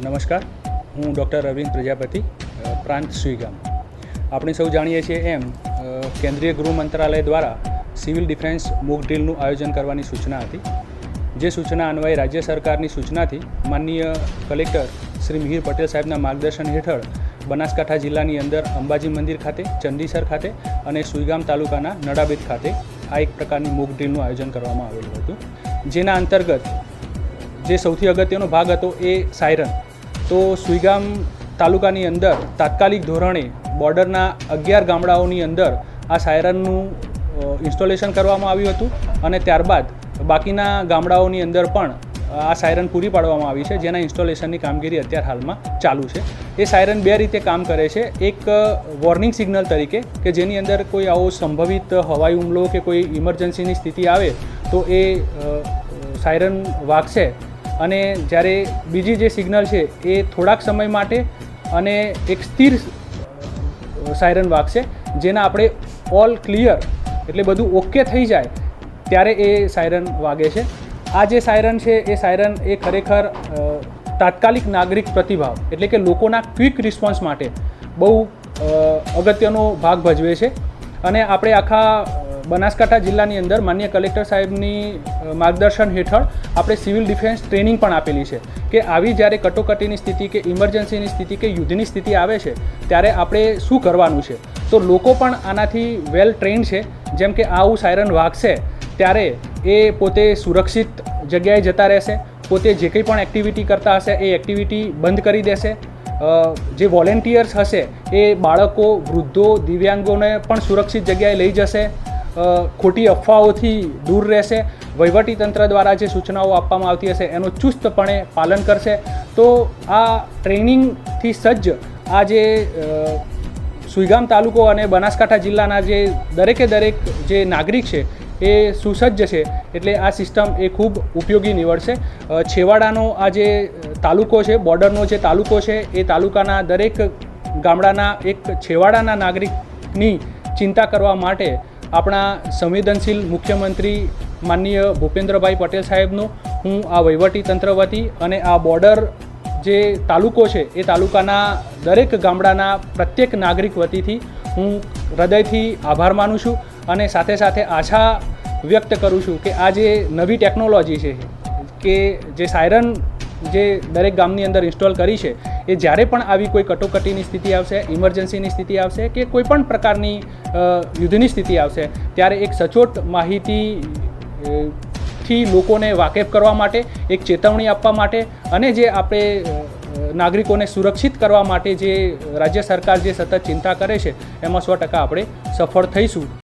નમસ્કાર. હું ડૉક્ટર અરવિંદ પ્રજાપતિ પ્રાંત સુઈગામ આપણે સૌ જાણીએ છીએ એમ કેન્દ્રીય ગૃહ મંત્રાલય દ્વારા સિવિલ ડિફેન્સ મૂક ડ્રીલનું આયોજન કરવાની સૂચના હતી. જે સૂચના અન્વયે રાજ્ય સરકારની સૂચનાથી માનનીય કલેક્ટર શ્રી મિહિર પટેલ સાહેબના માર્ગદર્શન હેઠળ બનાસકાંઠા જિલ્લાની અંદર અંબાજી મંદિર ખાતે ચંદીસર ખાતે અને સુઈગામ તાલુકાના નડાબેદ ખાતે આ એક પ્રકારની મૂક ડ્રીલનું આયોજન કરવામાં આવેલું હતું. જેના અંતર્ગત જે સૌથી અગત્યનો ભાગ હતો એ સાયરન. તો સુઈગામ તાલુકાની અંદર તાત્કાલિક ધોરણે બોર્ડરના અગિયાર ગામડાઓની અંદર આ સાયરનનું ઇન્સ્ટોલેશન કરવામાં આવ્યું હતું અને ત્યારબાદ બાકીના ગામડાઓની અંદર પણ આ સાયરન પૂરી પાડવામાં આવી છે, જેના ઇન્સ્ટોલેશનની કામગીરી અત્યાર હાલમાં ચાલુ છે. એ સાયરન બે રીતે કામ કરે છે. એક વોર્નિંગ સિગ્નલ તરીકે કે જેની અંદર કોઈ આવો સંભવિત હવાઈ હુમલો કે કોઈ ઇમરજન્સીની સ્થિતિ આવે તો એ સાયરન વાગશે અને જ્યારે બીજી જે સિગ્નલ છે એ થોડાક સમય માટે અને એક સ્થિર સાયરન વાગશે, જેના આપણે ઓલ ક્લિયર એટલે બધું ઓકે થઈ જાય, ત્યારે એ સાયરન વાગે છે. આ જે સાયરન છે, એ સાયરન એ ખરેખર તાત્કાલિક નાગરિક પ્રતિભાવ એટલે કે લોકોના ક્વિક રિસ્પોન્સ માટે બહુ અગત્યનો ભાગ ભજવે છે. અને આપણે આખા બનાસકાંઠા જિલ્લાની અંદર માન્ય કલેક્ટર સાહેબની માર્ગદર્શન હેઠળ આપણે સિવિલ ડિફેન્સ ટ્રેનિંગ પણ આપેલી છે કે આવી જ્યારે કટોકટીની સ્થિતિ કે ઇમરજન્સીની સ્થિતિ કે યુદ્ધની સ્થિતિ આવે છે, ત્યારે આપણે શું કરવાનું છે? તો લોકો પણ આનાથી વેલ ટ્રેન્ડ છે, જેમ કે આવું સાયરન વાગશે, ત્યારે એ પોતે સુરક્ષિત જગ્યાએ જતા રહેશે, પોતે જે કંઈ પણ એક્ટિવિટી કરતા હશે એ એક્ટિવિટી બંધ કરી દેશે જે વોલેન્ટિયર્સ હશે એ બાળકો, વૃદ્ધો, દિવ્યાંગોને પણ સુરક્ષિત જગ્યાએ લઈ જશે ખોટી અફવાઓથી દૂર રહેશે. વહીવટી તંત્ર દ્વારા જે સૂચનાઓ આપવામાં આવતી હશે, એનું ચુસ્તપણે પાલન કરશે. તો આ ટ્રેનિંગથી સજ્જ આ જે સુઈગામ તાલુકો અને બનાસકાંઠા જિલ્લાના જે દરેકે દરેક જે નાગરિક છે, એ સુસજ્જ છે. એટલે આ સિસ્ટમ એ ખૂબ ઉપયોગી નીવડશે. છેવાડાનો આ જે તાલુકો છે, બોર્ડરનો જે તાલુકો છે, એ તાલુકાના દરેક ગામડાના એક છેવાડાના નાગરિકની ચિંતા કરવા માટે આપણા સંવેદનશીલ મુખ્યમંત્રી માનનીય ભૂપેન્દ્રભાઈ પટેલ સાહેબનું હું આ વહીવટી તંત્ર વતી અને આ બોર્ડર જે તાલુકો છે એ તાલુકાના દરેક ગામડાના પ્રત્યેક નાગરિક વતીથી હું હૃદયથી આભાર માનું છું અને સાથે સાથે આશા વ્યક્ત કરું છું કે આ જે નવી ટેકનોલોજી છે કે જે સાયરન જે દરેક ગામની અંદર ઇન્સ્ટોલ કરી છે, એ જ્યારે પણ આવી કોઈ કટોકટીની સ્થિતિ આવશે, ઇમરજન્સીની સ્થિતિ આવશે કે કોઈ પણ પ્રકારની યુદ્ધની સ્થિતિ આવશે, ત્યારે એક સચોટ માહિતી થી લોકોને વાકેફ કરવા માટે, એક ચેતવણી આપવા માટે અને જે આપણે નાગરિકોને સુરક્ષિત કરવા માટે જે રાજ્ય સરકાર જે સતત ચિંતા કરે છે, એમાં સો ટકા આપણે સફળ થઈશું.